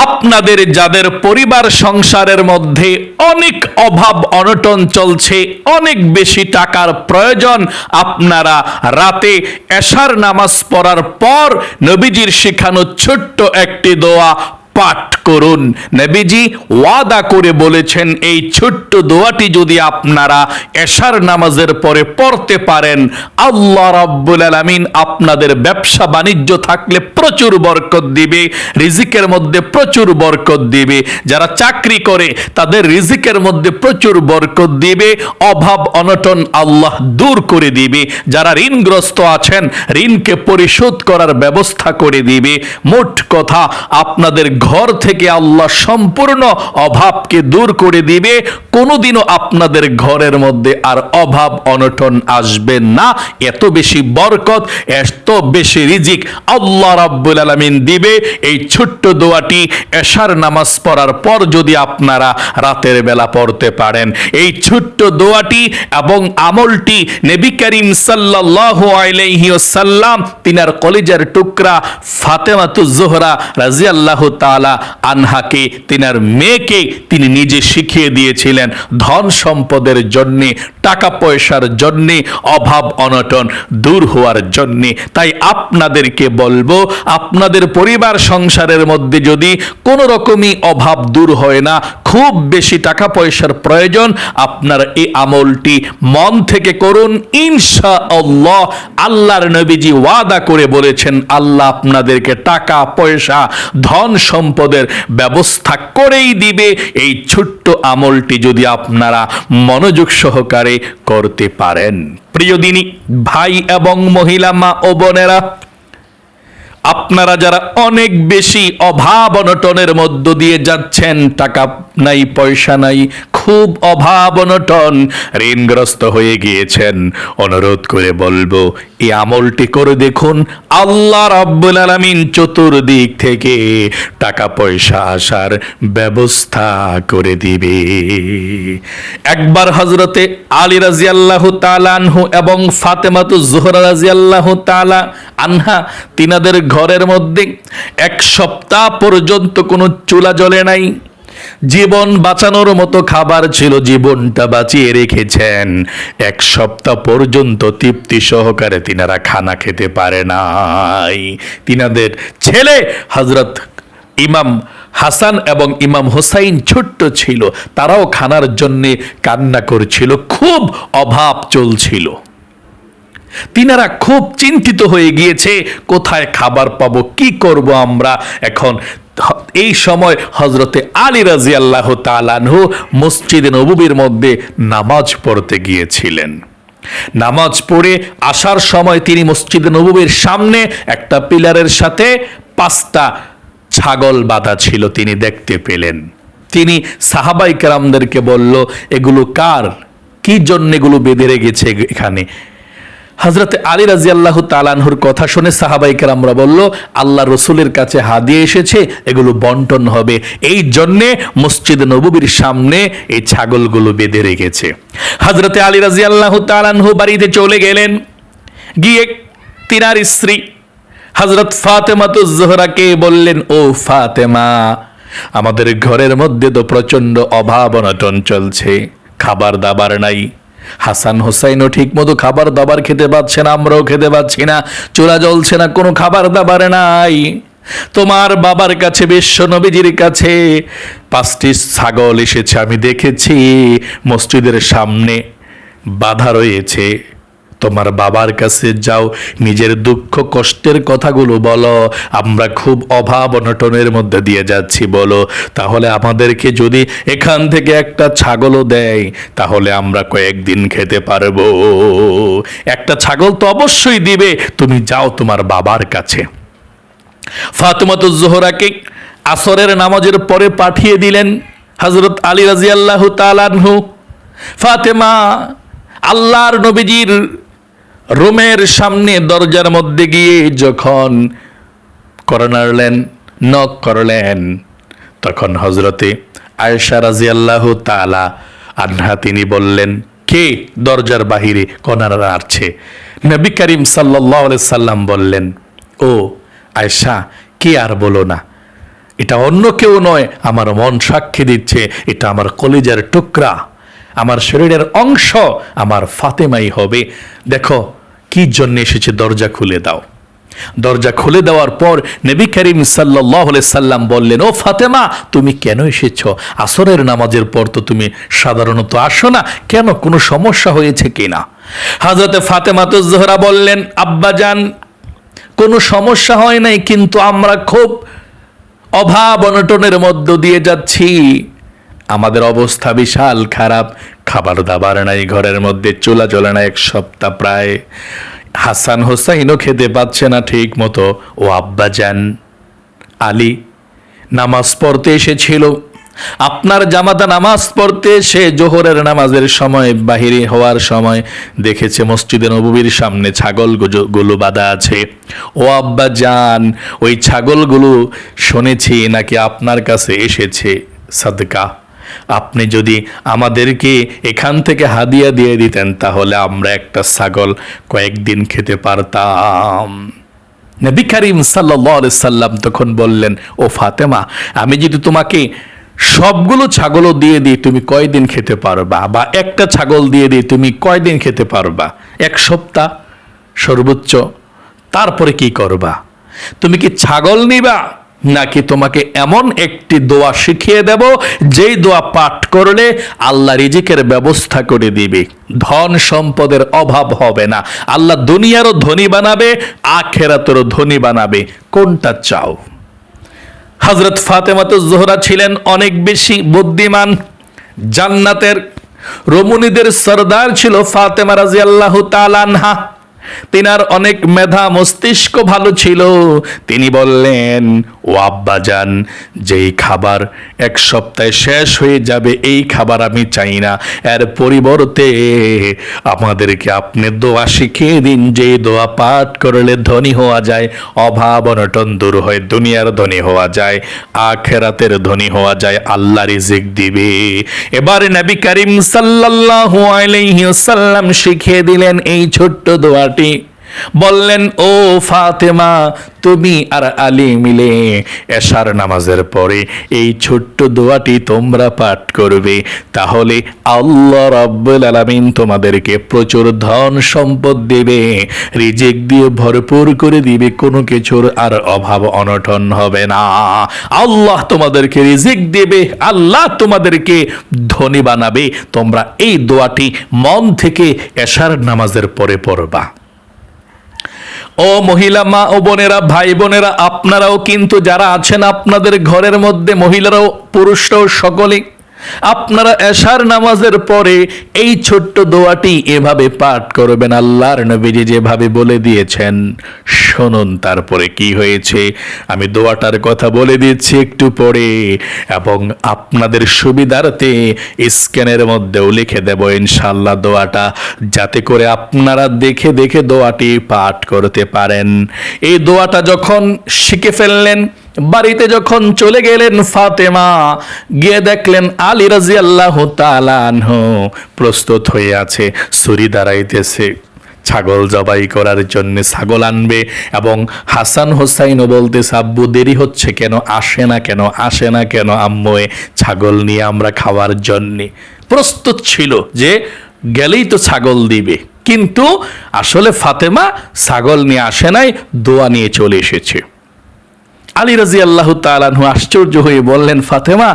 আপনাদের যাদের পরিবার সংসারের মধ্যে অনেক অভাব অনটন চলছে, অনেক বেশি টাকার প্রয়োজন, আপনারা রাতে এশার নামাজ পড়ার পর নবীজির শিখানো ছোট্ট একটি দোয়া পাঠ করুন। নবীজি ওয়াদা করে বলেছেন, এই ছোট্ট দোয়াটি যদি আপনারা এশার নামাজের পরে পড়তে পারেন, আল্লাহ রাব্বুল আলামিন আপনাদের ব্যবসা বাণিজ্য থাকলে প্রচুর বরকত দিবে, রিজিকের মধ্যে প্রচুর বরকত দিবে। যারা চাকরি করে, তাদের রিজিকের মধ্যে প্রচুর বরকত দিবে, অভাব অনটন আল্লাহ দূর করে দিবে। যারা ঋণগ্রস্ত আছেন, ঋণকে পরিশোধ করার ব্যবস্থা করে দিবে। মোট কথা, আপনাদের থেকে আল্লাহ সম্পূর্ণ অভাবকে দূর করে দিবে। কোনোদিনও আপনাদের ঘরের মধ্যে আর অভাব অনটন আসবে না। এত বেশি বরকত, এত বেশি রিজিক আল্লাহ রাব্বুল আলামিন দিবে। এই ছোট্ট দোয়াটি এশার নামাজ পড়ার পর যদি আপনারা রাতের বেলা পড়তে পারেন। এই ছোট্ট দোয়াটি এবং আমলটি নবী করিম সাল্লাল্লাহু আলাইহি ওয়াসাল্লাম, তিনার কলিজার টুকরা ফাতেমাতু জোহরা রাজিয়াল্লাহু তাআলা আনহাকে, তিনার মেয়েকে তিনি নিজে শিখিয়ে দিয়েছিলেন ধন সম্পদের জন্যে, টাকা পয়সার জন্যে, অভাব অনটন দূর হওয়ার জন্যে। তাই আপনাদেরকে বলব, আপনাদের পরিবার সংসারের মধ্যে যদি কোনো রকমই অভাব দূর হয় না খুব বেশি টাকা পয়সার প্রয়োজন। আপনার এই আমলটি মন থেকে করুন। ইনশা আল্লাহ আল্লাহর নবীজি ওয়াদা করে বলেছেন, আল্লাহ আপনাদেরকে টাকা, পয়সা, ধন সম্পদের ব্যবস্থা করেই দিবে। এই ছোট্ট আমলটি যদি আপনারা মনোযোগ সহকারে করতে পারেন। প্রিয় দিনী, ভাই এবং মহিলা, মা ও বোনেরা আপনারা যারা অনেক বেশি অভাব অনটনের মধ্য দিয়ে যাচ্ছেন, টাকা নাই, পয়সা নাই, খুব অভাব অনটন, ঋণগ্রস্ত হয়ে গিয়েছেন, অনুরোধ করে বলব এই আমলটি করে দেখুন, আল্লাহ রাব্বুল আলামিন চতুর্দিক থেকে টাকা পয়সা আসার ব্যবস্থা করে দিবে। একবার হজরতে আলী রাজিয়াল্লাহু তালানহু এবং ফাতেমাতু জোহরা রাজিয়াল্লাহু তালা আনহা, তিনাদের ঘরের মধ্যে এক সপ্তাহ পর্যন্ত কোনো চুলা জ্বলে নাই। জীবন বাঁচানোর মতো খাবার ছিল, জীবনটা বাঁচিয়ে রেখেছেন। এক সপ্তাহ পর্যন্ত তৃপ্তি সহকারে তিনারা খানা খেতে পারে নাই। তিনাদের ছেলে হজরত ইমাম হাসান এবং ইমাম হোসাইন ছোট্ট ছিল, তারাও খানার জন্যে কান্না করছিল, খুব অভাব চলছিল। তিনারা খুব চিন্তিত হয়ে গিয়েছে, কোথায় খাবার পাবো, কি করব আমরা? এখন এই সময় হজরতে আলী রাজি আল্লাহ তালানহু মসজিদে নবুবির মধ্যে নামাজ পড়তে গিয়েছিলেন। নামাজ পড়ে আসার সময় তিনি মসজিদ নবুবির সামনে একটা পিলারের সাথে পাঁচটা ছাগল বাঁধা ছিল তিনি দেখতে পেলেন। তিনি সাহাবাই কেরামদেরকে বলল, এগুলো কার? কি জন্য এগুলো বেঁধে রেখেছে এখানে? হজরত আলী রাজি আল্লাহ তালানহুর কথা শুনে সাহাবাই কেরামরা বলল, আল্লাহ রসুলের কাছে হাদিয়ে এসেছে, এগুলো বন্টন হবে। এই জন্যে মসজিদ নবীর সামনে এই ছাগলগুলো বেঁধে রেখেছে। হজরতে আলী রাজি আল্লাহ তালানহু বাড়িতে চলে গেলেন। গিয়ে তিনার স্ত্রী হজরত ফাতেমাতু জোহরাকে বললেন, ও ফাতেমা, আমাদের ঘরের মধ্যে তো প্রচণ্ড অভাব অনটন চলছে খাবার দাবার নাই হাসান হোসাইনও ঠিক মতো খাবার দাবার খেতে পাচ্ছে না, আমরাও খেতে পাচ্ছি না, চোরা জ্বলছে না, কোনো খাবার দাবার নাই। তোমার বাবার কাছে, বিশ্ব নবীজির কাছে পাঁচটি ছাগল এসেছে, আমি দেখেছি, মসজিদের সামনে বাধা রয়েছে। তোমার বাবার কাছে যাও, নিজের দুঃখ কষ্টের কথাগুলো বলো, আমরা খুব অভাব অনটনের মধ্যে দিয়ে যাচ্ছি, বলো। তাহলে আমাদেরকে যদি এখান থেকে একটা ছাগলও দেয়, তাহলে আমরা কয়েকদিন খেতে পারব। একটা ছাগল তো অবশ্যই দিবে, তুমি যাও তোমার বাবার কাছে। ফাতেমাতু জোহরাকে আসরের নামাজের পরে পাঠিয়ে দিলেন হজরত আলী রাজি আল্লাহ তালানহু ফাতেমা, আল্লাহর নবীজির রুমের সামনে দরজার মধ্যে গিয়ে যখন করনারলেন নক করলেন, তখন হজরতে আয়েশা রাজি আল্লাহ তালা আনহা তিনি বললেন, কে দরজার বাহিরে কনারা আসছে নবী করিম সাল্লাহ সাল্লাম বললেন, ও আয়সা কে আর বলো না? এটা অন্য কেউ নয়, আমার মন সাক্ষী দিচ্ছে, এটা আমার কলিজার টুকরা, আমার শরীরের অংশ, আমার ফাতেমাই হবে। দেখো কি জন্য এসেছে? দরজা খুলে দাও। দরজা খুলে দেওয়ার পর নবী করিম সাল্লাহ সাল্লাম বললেন, ও ফাতেমা, তুমি কেন এসেছ? আসরের নামাজের পর তো তুমি সাধারণত আসো না। কেন? কোনো সমস্যা হয়েছে কিনা হাজরতে ফাতেমা তো জোহরা বললেন আব্বাজান কোনো সমস্যা হয় নাই, কিন্তু আমরা খুব অভাব অনটনের মধ্য দিয়ে যাচ্ছি। আমাদের অবস্থা বিশাল খারাপ। খাবার দাবার নাই, ঘরের মধ্যে চুলা জ্বলে না এক সপ্তাহ প্রায়। হাসান হোসাইনও খেতে পাচ্ছে না ঠিক মতো ও আব্বা যান। আলী, নামাজ পড়তে এসেছিল। আপনার জামাতা নামাজ পড়তে সে জোহরের নামাজের সময়, বাহিরে হওয়ার সময় দেখেছে মসজিদে নবীর সামনে ছাগলগুলো বাঁধা আছে। ও আব্বা যান, ওই ছাগলগুলো শুনেছি নাকি আপনার কাছে এসেছে। সাদকা। আপনি যদি আমাদেরকে এখান থেকে হাদিয়া দিয়ে দিতেন, তাহলে আমরা একটা ছাগল কয়েকদিন খেতে পারতাম। নবী করিম সাল্লাহ সাল্লাম তখন বললেন, ও ফাতেমা, আমি যদি তোমাকে সবগুলো ছাগলও দিয়ে দিই, তুমি কয়দিন খেতে পারবা? বা একটা ছাগল দিয়ে দিই, তুমি কয়দিন খেতে পারবা? এক সপ্তাহ সর্বোচ্চ, তারপরে কি করবা? তুমি কি ছাগল নিবা? নাকি তোমাকে এমন একটি দোয়া শিখিয়ে দেব, যেই দোয়া পাঠ করলে আল্লাহ রিজিকের ব্যবস্থা করে দিবে। ধন সম্পদের অভাব হবে না। আল্লাহ দুনিয়ারও ধনী বানাবে আখেরাতেরও ধনী বানাবে। কোনটা চাও? হজরত ফাতেমাত জোহরা ছিলেন অনেক বেশি বুদ্ধিমান, জান্নাতের রমণীদের সর্দার ছিল ফাতেমা রাজি আল্লাহ তালানহা তিনার অনেক মেধা মস্তিষ্ক ভালো ছিল। তিনি বললেন ও আব্বা যান, যেই খাবার এক সপ্তাহে শেষ হয়ে যাবে, এই খাবার আমি চাই না। এর পরিবর্তে আমাদেরকে আপনি দোয়া শিখিয়ে দিন যে দোয়া পাঠ করলে ধনী হওয়া যায়, অভাব অনটন দূর হয়, দুনিয়ার ধনী হওয়া যায়, আখেরাতের ধনী হওয়া যায়, আল্লাহ রিজিক দিবে। এবারে নবী করিম সাল্লাল্লাহু আলাইহি ওয়াসাল্লাম শিখিয়ে দিলেন এই ছোট্ট দোয়াটি। বললেন, ও ফাতেমা, তুমি আর আলী মিলে এশার নামাজের পরে এই ছোট্ট দোয়াটি তোমরা পাঠ করবে। তাহলে আল্লাহ রাব্বুল আলামিন তোমাদেরকে প্রচুর ধন সম্পদ দেবে, রিজিক দিয়ে ভরপুর করে দিবে, কোনো কিছুর আর অভাব অনটন হবে না। আল্লাহ তোমাদেরকে রিজিক দেবে, আল্লাহ তোমাদেরকে ধনী বানাবে। তোমরা এই দোয়াটি মন থেকে এশার নামাজের পরে পড়বা। ও মহিলা মা ও বোনেরা, ভাই বোনেরা, আপনারাও কিন্তু যারা আছেন আপনাদের ঘরের মধ্যে, মহিলারাও, পুরুষরাও, সকলেই আপনারা এশার নামাজের পরে এই ছোট্ট দোয়াটি এভাবে পাঠ করবেন। আল্লাহর নবীজি যেভাবে বলে দিয়েছেন, শুনুন তারপরে কি হয়েছে। আমি দোয়াটার কথা বলে দিচ্ছি একটু পরে এবং আপনাদের সুবিধার্থে স্ক্যানের মধ্যেও লিখে দেব ইনশাল্লাহ দোয়াটা, যাতে করে আপনারা দেখে দেখে দোয়াটি পাঠ করতে পারেন। এই দোয়াটা যখন শিখে ফেললেন বাড়িতে যখন চলে গেলেন ফাতেমা, গিয়ে দেখলেন আলী রাজি আল্লাহ প্রস্তুত হয়ে আছে সুরি দাঁড়াইতেছে। ছাগল জবাই করার জন্য ছাগল আনবে এবং হাসান হোসাইনও বলতে সাব্বু দেরি হচ্ছে কেন? আসে না কেন? আসে না কেন আম্মুয়ে ছাগল নিয়ে আমরা খাওয়ার জন্যে? প্রস্তুত ছিল যে গেলেই তো ছাগল দিবে। কিন্তু আসলে ফাতেমা ছাগল নিয়ে আসে নাই, দোয়া নিয়ে চলে এসেছে। আলী রাজি আল্লাহ তালানহু আশ্চর্য হয়ে বললেন ফাতেমা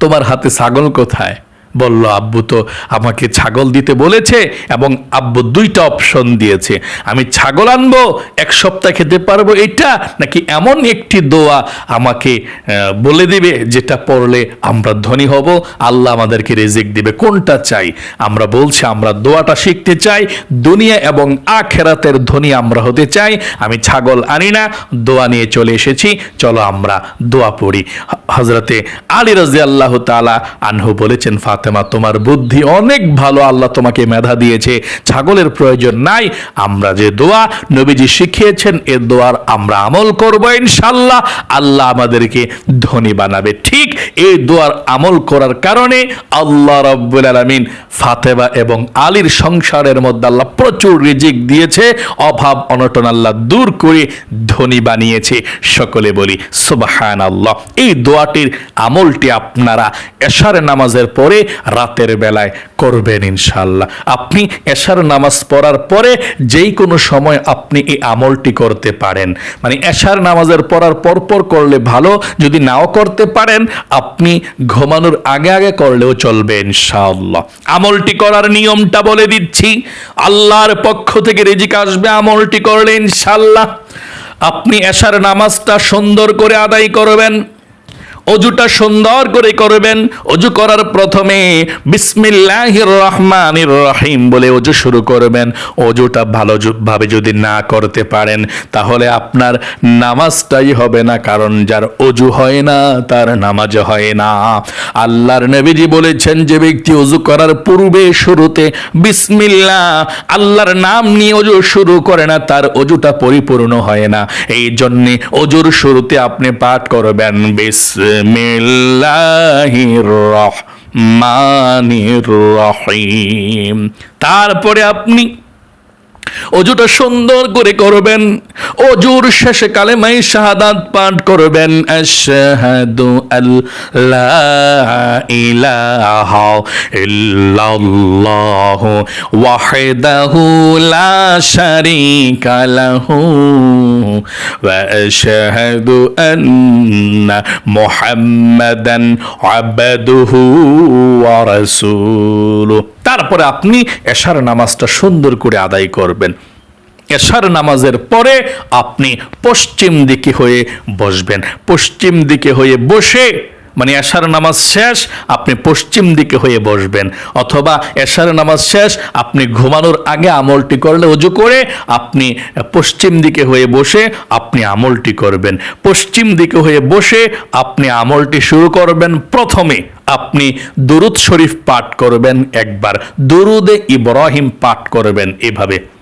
তোমার হাতে ছাগল কোথায়? বলল, আব্বু তো আমাকে ছাগল দিতে বলেছে এবং আব্বু দুইটা অপশন দিয়েছে। আমি ছাগল আনব, এক সপ্তাহ খেতে পারব এটা, নাকি এমন একটি দোয়া আমাকে বলে দিবে যেটা পড়লে আমরা ধনী হব, আল্লাহ আমাদেরকে রেজিক দিবে। কোনটা চাই? আমরা বলছি, আমরা দোয়াটা শিখতে চাই, দুনিয়া এবং আখেরাতের ধনী আমরা হতে চাই। আমি ছাগল আনি না, দোয়া নিয়ে চলে এসেছি, চলো আমরা দোয়া পড়ি। হজরতে আলী রাজি আল্লাহ তালা আনহু বলেছেন, ফাত ফাতেমা, তোমার বুদ্ধি অনেক ভালো, আল্লাহ তোমাকে মেধা দিয়েছে, ছাগলের প্রয়োজন নাই, আমরা যে দোয়া নবীজি শিখিয়েছেন এর দোয়ার আমরা আমল করব ইনশাল্লাহ আল্লাহ আমাদেরকে ধনী বানাবে। ঠিক এই দোয়ার আমল করার কারণে আল্লাহ রাব্বুল আলামিন ফাতেমা এবং আলীর সংসারের মধ্যে আল্লাহ প্রচুর রিজিক দিয়েছে, অভাব অনটন আল্লাহ দূর করে ধনী বানিয়েছে। সকলে বলি সুবাহান আল্লাহ এই দোয়াটির আমলটি আপনারা এশার নামাজের পরে রাতের বেলায় করবেন ইনশাল্লাহ আপনি এশার নামাজ পড়ার পরে যেই কোনো সময় আপনি এই আমলটি করতে পারেন। মানে এশার নামাজের পড়ার পরপর করলে ভালো, যদি নাও করতে পারেন, আপনি ঘুমানোর আগে আগে করলেও চলবে ইনশাআল্লাহ। আমলটি করার নিয়মটা বলে দিচ্ছি, আল্লাহর পক্ষ থেকে রিজিক আসবে আমলটি করলে ইনশাআল্লাহ। আপনি এশার নামাজটা সুন্দর করে আদায় করবেন। অজুটা সুন্দর করে করবেন। অজু করার প্রথমে বিসমিল্লাহির রহমানির রহিম বলে অজু শুরু করবেন। অজুটা ভালো ভাবে যদি না করতে পারেন, তাহলে আপনার নামাজটাই হবে না, কারণ যার অজু হয় না, তার নামাজ হয় না। আল্লাহর নবীজি বলেছেন, যে ব্যক্তি অজু করার পূর্বে শুরুতে বিসমিল্লাহ আল্লাহর নাম নিয়ে অজু শুরু করে না, তার অজুটা পরিপূর্ণ হয় না। এই জন্যে অজুর শুরুতে আপনি পাঠ করবেন। বিসমিল্লাহির রহমানির রহিম। তারপরে আপনি অজুটা সুন্দর করে করবেন। অজুর শেষে কালে কালেমাই শাহাদাত পাঠ করবেন। আশহাদু আল্লাহ ইলাহা ইল্লাল্লাহু ওয়াহদাহু লা শারীকা লাহু ওয়া আশহাদু আন্না মুহাম্মাদান আবদুহু ওয়া তারপরে আপনি এশার নামাজটা সুন্দর করে আদায় করবেন। এশার নামাজের পরে আপনি পশ্চিম দিকে হয়ে বসবেন। পশ্চিম দিকে হয়ে বসে মানে এশার নামাজ শেষ, আপনি পশ্চিম দিকে হয়ে বসবেন। অথবা এশার নামাজ শেষ, আপনি ঘুমানোর আগে আমলটি করলে অজু করে আপনি পশ্চিম দিকে হয়ে বসে আপনি আমলটি করবেন। পশ্চিম দিকে হয়ে বসে আপনি আমলটি শুরু করবেন প্রথমে। আপনি দুরুদ শরীফ পাঠ করবেন একবার। দুরুদে ইব্রাহিম পাঠ করবেন এভাবে।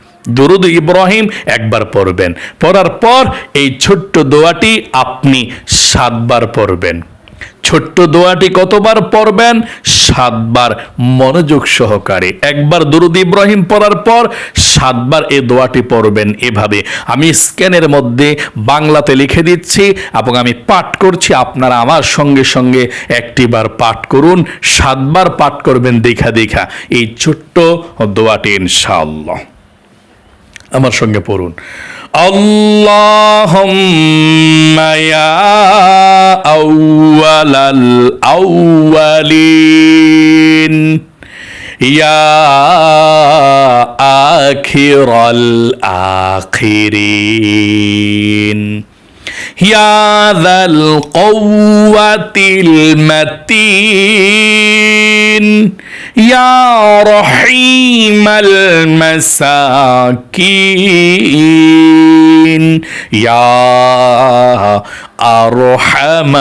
দুরুদ ইব্রাহিম একবার পড়বেন। পড়ার পর এই ছোট্ট দোয়াটি আপনি সাতবার পড়বেন। ছোট্ট দোয়াটি কতবার পড়বেন? সাতবার মনোযোগ সহকারে। একবার দুরুদ ইব্রাহিম পড়ার পর সাতবার এই দোয়াটি পড়বেন এভাবে। আমি স্ক্যানের মধ্যে বাংলাতে লিখে দিচ্ছি এবং আমি পাঠ করছি। আপনারা আমার সঙ্গে সঙ্গে একটিবার পাঠ করুন। সাতবার পাঠ করবেন দেখা দেখা। এই ছোট্ট দোয়াটি ইনশাআল্লাহ। আমার সঙ্গে পড়ুন। আউয়ালাল আউয়ালিন ইয়া আখিরাল আখিরিন। يا ذا القوة المتين يا رحيم المساكين يا أرحم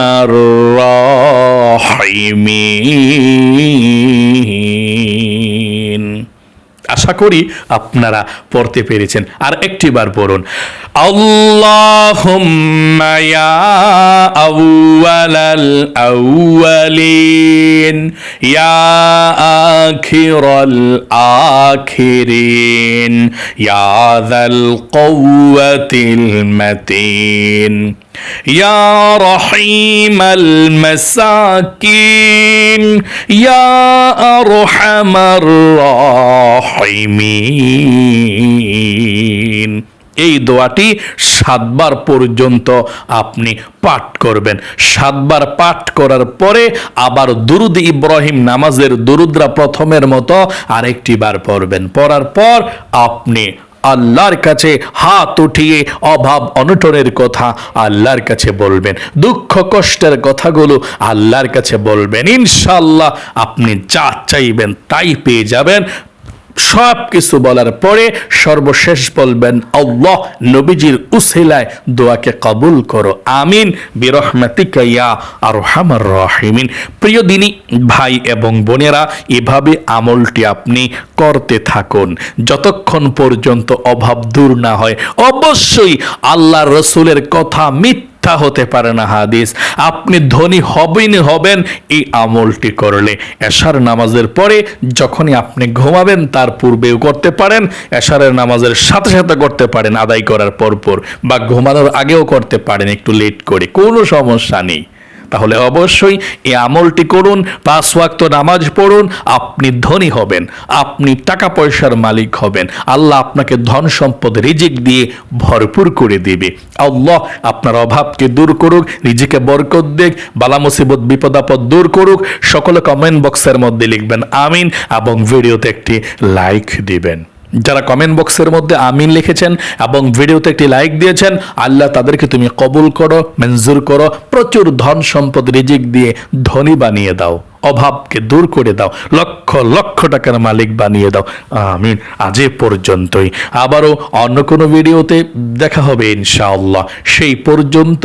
الراحمين. আশা করি আপনারা পড়তে পেরেছেন। আর একটিবার পড়ুন। আল্লাহুম্মা ইয়া আউয়ালাল يا رحيم المساكين يا أرحم الراحمين এই দোয়াটি সাতবার পর্যন্ত আপনি পাঠ করবেন সাতবার পাঠ করার পরে আবার দুরুদ ইব্রাহিম নামাজের দুরুদরা প্রথমের মতো আরেকটি বার পড়বেন পড়ার পর আপনি আল্লাহর কাছে হাত উঠিয়ে অভাব অনটনের কথা আল্লাহর কাছে বলবেন। দুঃখ কষ্টের কথাগুলো আল্লাহর কাছে বলবেন। ইনশাল্লাহ আপনি যা চাইবেন তাই পেয়ে যাবেন। সব কিছু বলার পরে সর্বশেষ বলবেন, আল্লাহ নবীজির উসিলায় দোয়াকে কবুল করো। আমিন। বিরহমাতিকা ইয়া আরহামার রাহিমিন। প্রিয় দিনী, ভাই এবং বোনেরা, এভাবে আমলটি আপনি করতে থাকুন। যতক্ষণ পর্যন্ত অভাব দূর না হয়, অবশ্যই আল্লাহ রসুলের কথা মিথ্যা মিথ্যা হতে পারে না হাদিস। আপনি ধনী হবেন হবেন, এই আমলটি করলে। এশার নামাজের পরে যখনই আপনি ঘুমাবেন, তার পূর্বেও করতে পারেন, এশারের নামাজের সাথে সাথে করতে পারেন, আদায় করার পর পর বা ঘুমানোর আগেও করতে পারেন, একটু লেট করে। কোনো সমস্যা নেই। তাহলে অবশ্যই এই আমলটি করুন পাঁচ ওয়াক্ত নামাজ পড়ুন, আপনি ধনী হবেন, আপনি টাকা পয়সার মালিক হবেন। আল্লাহ আপনাকে ধন সম্পদ, রিজিক দিয়ে ভরপুর করে দিবে। আল্লাহ আপনার অভাবকে দূর করুক, রিজিকে বরকত দেখ বালা মুসিবত, বিপদ, আপদ দূর করুক। সকলে কমেন্ট বক্সের মধ্যে লিখবেন, আমিন, এবং ভিডিওতে একটি লাইক দিবেন। যারা কমেন্ট বক্সের মধ্যে আমিন লিখেছেন এবং ভিডিওতে একটি লাইক দিয়েছেন, আল্লাহ তাদেরকে তুমি কবুল করো, মঞ্জুর করো, প্রচুর ধন সম্পদ, রিজিক দিয়ে ধনী বানিয়ে দাও, অভাবকে দূর করে দাও, লক্ষ লক্ষ টাকার মালিক বানিয়ে দাও, আমিন, আজ এ পর্যন্তই। আবারও অন্য কোনো ভিডিওতে দেখা হবে ইনশাআল্লাহ। সেই পর্যন্ত